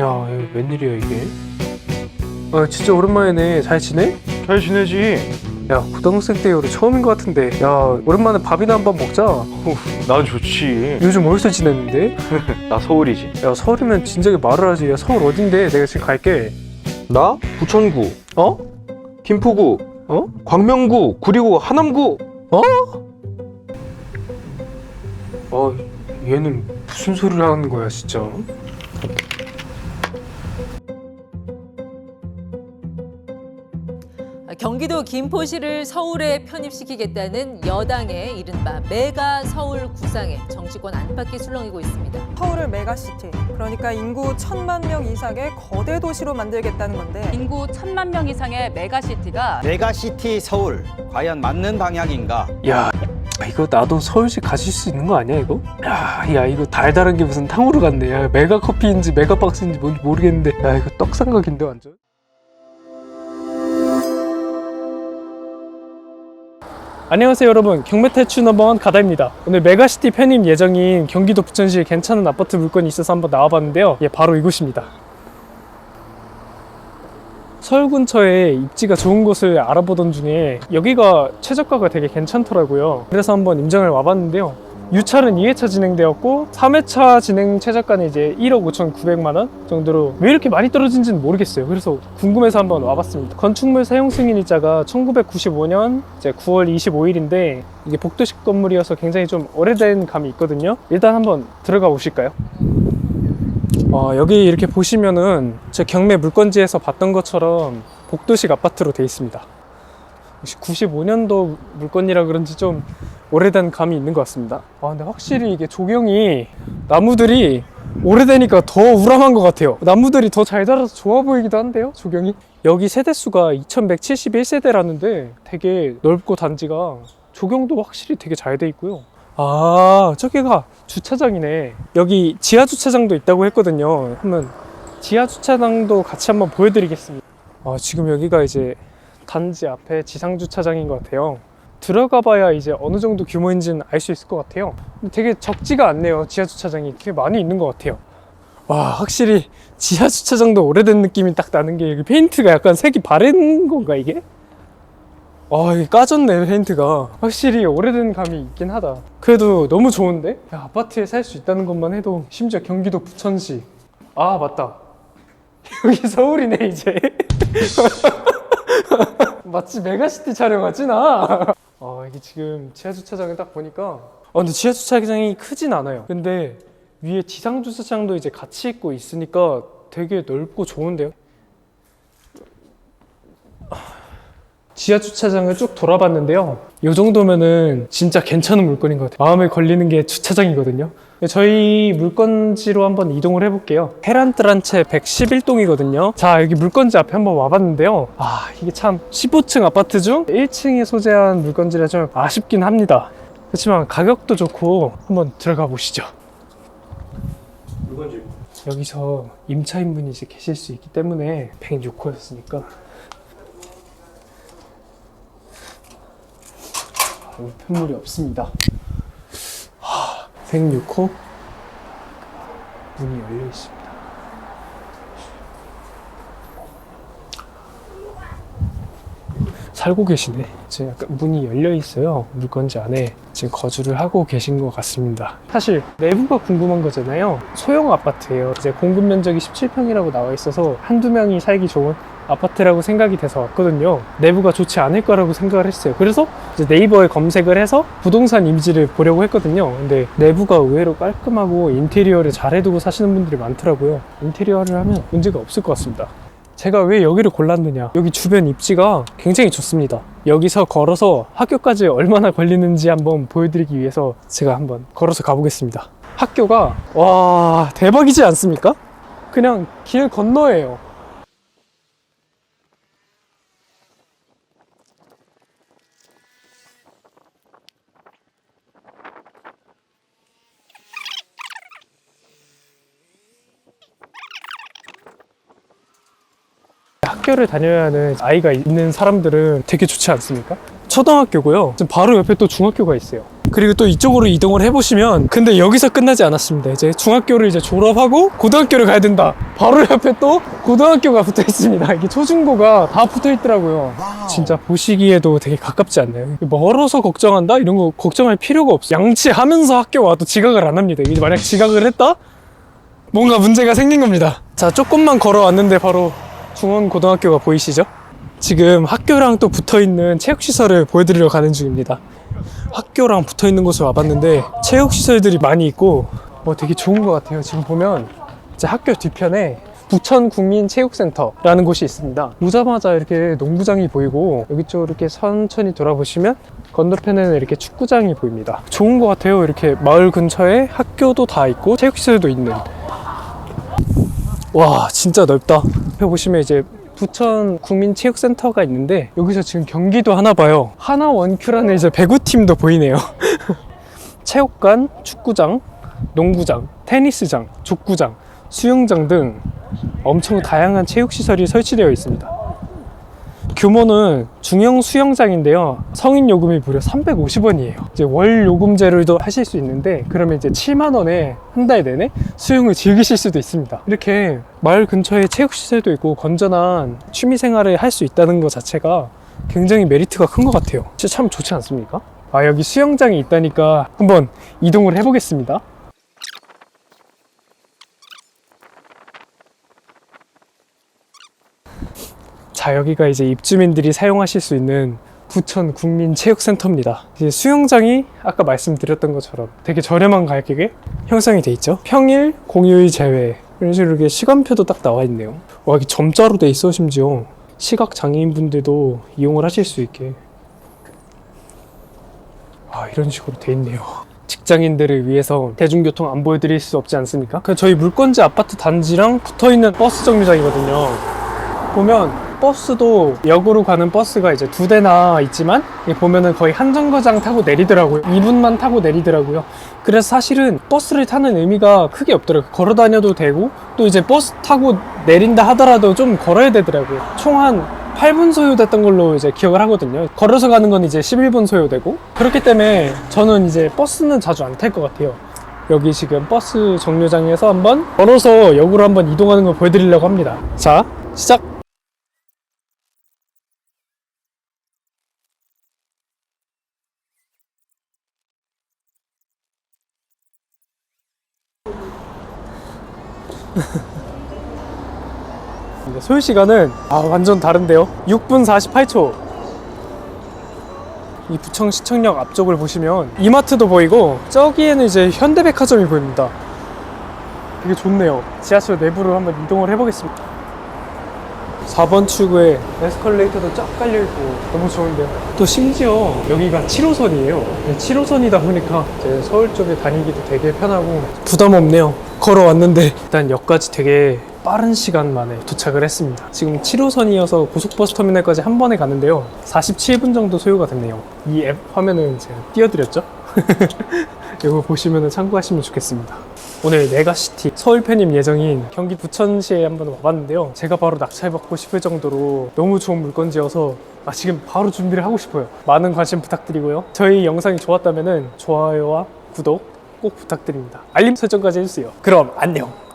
야, 이거 웬일이야 이게? 아, 진짜 오랜만이네. 잘 지내? 잘 지내지? 야, 고등학생 때 이후로 처음인 것 같은데. 야, 오랜만에 밥이나 한번 먹자. 난 좋지. 요즘 어디서 지냈는데? 나 서울이지. 야, 서울이면 진작에 말을 하지. 야, 서울 어딘데? 내가 지금 갈게. 나 부천구, 어? 김포구, 어? 광명구, 구리구, 하남구. 어, 얘는 무슨 소리를 하는 거야, 진짜? 경기도 김포시를 서울에 편입시키겠다는 여당의 이른바 메가 서울 구상에 정치권 안팎이 술렁이고 있습니다. 서울을 메가시티, 그러니까 인구 천만 명 이상의 거대 도시로 만들겠다는 건데 인구 천만 명 이상의 메가시티가 메가시티 서울 과연 맞는 방향인가? 야, 이거 나도 서울시 가실 수 있는 거 아니야, 이거? 야, 야, 이거 달달한 게 무슨 탕후루 같네. 야, 메가 커피인지 메가 박스인지 뭔지 모르겠는데. 야, 이거 떡상각인데, 완전. 안녕하세요 여러분 경매탈출 넘버원 가다입니다 오늘 메가시티 편입 예정인 경기도 부천시에 괜찮은 아파트 물건이 있어서 한번 나와봤는데요 예 바로 이곳입니다 서울 근처에 입지가 좋은 곳을 알아보던 중에 여기가 최저가가 되게 괜찮더라고요. 그래서 한번 임장을 와봤는데요. 유찰은 2회차 진행되었고 3회차 진행 최저가는 이제 1억 5천9백만 원 정도로 왜 이렇게 많이 떨어진지는 모르겠어요. 그래서 궁금해서 한번 와봤습니다. 건축물 사용 승인일자가 1995년 이제 9월 25일인데 이게 복도식 건물이어서 굉장히 좀 오래된 감이 있거든요. 일단 한번 들어가 보실까요? 어, 여기 이렇게 보시면은 제 경매 물건지에서 봤던 것처럼 복도식 아파트로 되어 있습니다. 역시 95년도 물건이라 그런지 좀 오래된 감이 있는 것 같습니다. 아, 근데 확실히 이게 조경이 나무들이 오래되니까 더 우람한 것 같아요. 나무들이 더 잘 자라서 좋아 보이기도 한데요, 조경이. 여기 세대수가 2171세대라는데 되게 넓고 단지가 조경도 확실히 되게 잘 돼 있고요. 아, 저기가 주차장이네. 여기 지하 주차장도 있다고 했거든요. 한번 지하 주차장도 같이 한번 보여드리겠습니다. 아, 지금 여기가 이제 단지 앞에 지상 주차장인 것 같아요. 들어가 봐야 이제 어느 정도 규모인지는 알 수 있을 것 같아요. 되게 적지가 않네요. 지하 주차장이 되게 많이 있는 것 같아요. 와, 확실히 지하 주차장도 오래된 느낌이 딱 나는 게 여기 페인트가 약간 색이 바른 건가 이게? 아, 이게 까졌네, 페인트가. 확실히 오래된 감이 있긴 하다. 그래도 너무 좋은데? 야, 아파트에 살 수 있다는 것만 해도 심지어 경기도 부천시. 아, 맞다. 여기 서울이네, 이제. 마치 메가시티 촬영하지, 나? 아, 이게 지금 지하 주차장을 딱 보니까. 아, 근데 지하 주차장이 크진 않아요. 근데 위에 지상 주차장도 이제 같이 있고 있으니까 되게 넓고 좋은데요? 지하 주차장을 쭉 돌아봤는데요. 이 정도면은 진짜 괜찮은 물건인 것 같아요. 마음에 걸리는 게 주차장이거든요. 저희 물건지로 한번 이동을 해볼게요. 헤란트란체 111동이거든요. 자, 여기 물건지 앞에 한번 와봤는데요. 아, 이게 참 15층 아파트 중 1층에 소재한 물건지라 좀 아쉽긴 합니다. 그렇지만 가격도 좋고 한번 들어가 보시죠. 여기서 임차인분이 이제 계실 수 있기 때문에 106호였으니까 우편물이 없습니다. 하, 106호 문이 열려 있습니다. 살고 계시네. 지금 약간 문이 열려 있어요. 물건지 안에 지금 거주를 하고 계신 것 같습니다. 사실 내부가 궁금한 거잖아요. 소형 아파트예요. 이제 공급 면적이 17평이라고 나와 있어서 한두 명이 살기 좋은 아파트라고 생각이 돼서 왔거든요. 내부가 좋지 않을 거라고 생각을 했어요. 그래서 네이버에 검색을 해서 부동산 이미지를 보려고 했거든요. 근데 내부가 의외로 깔끔하고 인테리어를 잘 해두고 사시는 분들이 많더라고요. 인테리어를 하면 문제가 없을 것 같습니다. 제가 왜 여기를 골랐느냐 여기 주변 입지가 굉장히 좋습니다 여기서 걸어서 학교까지 얼마나 걸리는지 한번 보여드리기 위해서 제가 한번 걸어서 가보겠습니다 학교가 와 대박이지 않습니까? 그냥 길 건너예요 학교를 다녀야 하는 아이가 있는 사람들은 되게 좋지 않습니까? 초등학교고요. 지금 바로 옆에 또 중학교가 있어요. 그리고 또 이쪽으로 이동을 해보시면 근데 여기서 끝나지 않았습니다. 이제 중학교를 이제 졸업하고 고등학교를 가야 된다. 바로 옆에 또 고등학교가 붙어 있습니다. 이게 초중고가 다 붙어 있더라고요. 진짜 보시기에도 되게 가깝지 않나요? 멀어서 걱정한다? 이런 거 걱정할 필요가 없어. 양치하면서 학교 와도 지각을 안 합니다. 이게 만약 지각을 했다? 뭔가 문제가 생긴 겁니다. 자, 조금만 걸어왔는데 바로 중원고등학교가 보이시죠? 지금 학교랑 또 붙어 있는 체육시설을 보여드리러 가는 중입니다. 학교랑 붙어 있는 곳을 와봤는데 체육시설들이 많이 있고 뭐 되게 좋은 것 같아요. 지금 보면 이제 학교 뒤편에 부천국민체육센터라는 곳이 있습니다. 오자마자 이렇게 농구장이 보이고 여기 쪽으로 이렇게 천천히 돌아보시면 건너편에는 이렇게 축구장이 보입니다. 좋은 것 같아요. 이렇게 마을 근처에 학교도 다 있고 체육시설도 있는. 와 진짜 넓다. 옆에 보시면 이제 부천 국민체육센터가 있는데 여기서 지금 경기도 하나 봐요. 하나 원큐라는 이제 배구팀도 보이네요. 체육관, 축구장, 농구장, 테니스장, 족구장, 수영장 등 엄청 다양한 체육시설이 설치되어 있습니다. 규모는 중형 수영장인데요. 성인 요금이 무려 350원이에요. 이제 월 요금제로도 하실 수 있는데 그러면 이제 7만 원에 한 달 내내 수영을 즐기실 수도 있습니다. 이렇게 마을 근처에 체육 시설도 있고 건전한 취미 생활을 할 수 있다는 것 자체가 굉장히 메리트가 큰 것 같아요. 진짜 참 좋지 않습니까? 아 여기 수영장이 있다니까 한번 이동을 해보겠습니다. 자 여기가 이제 입주민들이 사용하실 수 있는 부천 국민체육센터입니다. 이제 수영장이 아까 말씀드렸던 것처럼 되게 저렴한 가격에 형성이 돼 있죠. 평일, 공휴일 제외 이런 식으로 이렇게 시간표도 딱 나와 있네요. 와 이게 점자로 돼 있어 심지어 시각 장애인 분들도 이용을 하실 수 있게 아 이런 식으로 돼 있네요. 직장인들을 위해서 대중교통 안 보여드릴 수 없지 않습니까? 그 저희 물건지 아파트 단지랑 붙어 있는 버스 정류장이거든요. 보면 버스도 역으로 가는 버스가 이제 두 대나 있지만 이 보면은 거의 한 정거장 타고 내리더라고요. 2분만 타고 내리더라고요. 그래서 사실은 버스를 타는 의미가 크게 없더라고요. 걸어 다녀도 되고 또 이제 버스 타고 내린다 하더라도 좀 걸어야 되더라고요. 총한 8분 소요됐던 걸로 이제 기억을 하거든요. 걸어서 가는 건 이제 11분 소요되고 그렇기 때문에 저는 이제 버스는 자주 안 탈 것 같아요. 여기 지금 버스 정류장에서 한번 걸어서 역으로 한번 이동하는 걸 보여드리려고 합니다. 자, 시작! 소요 시간은 아 완전 다른데요. 6분 48초. 이 부천 시청역 앞쪽을 보시면 이마트도 보이고 저기에는 이제 현대백화점이 보입니다. 되게 좋네요. 지하철 내부로 한번 이동을 해보겠습니다. 4번 출구에 에스컬레이터도 쫙 깔려있고 너무 좋은데요. 또 심지어 여기가 7호선이에요. 7호선이다 보니까 이제 서울 쪽에 다니기도 되게 편하고 부담 없네요. 걸어왔는데 일단 역까지 되게 빠른 시간 만에 도착을 했습니다. 지금 7호선이어서 고속버스 터미널까지 한 번에 가는데요. 47분 정도 소요가 됐네요. 이 앱 화면은 제가 띄워드렸죠? 이거 보시면 참고하시면 좋겠습니다. 오늘 메가시티 서울 편입 예정인 경기 부천시에 한번 와봤는데요. 제가 바로 낙찰받고 싶을 정도로 너무 좋은 물건지여서 아, 지금 바로 준비를 하고 싶어요. 많은 관심 부탁드리고요. 저희 영상이 좋았다면 좋아요와 구독 꼭 부탁드립니다. 알림 설정까지 해주세요. 그럼 안녕!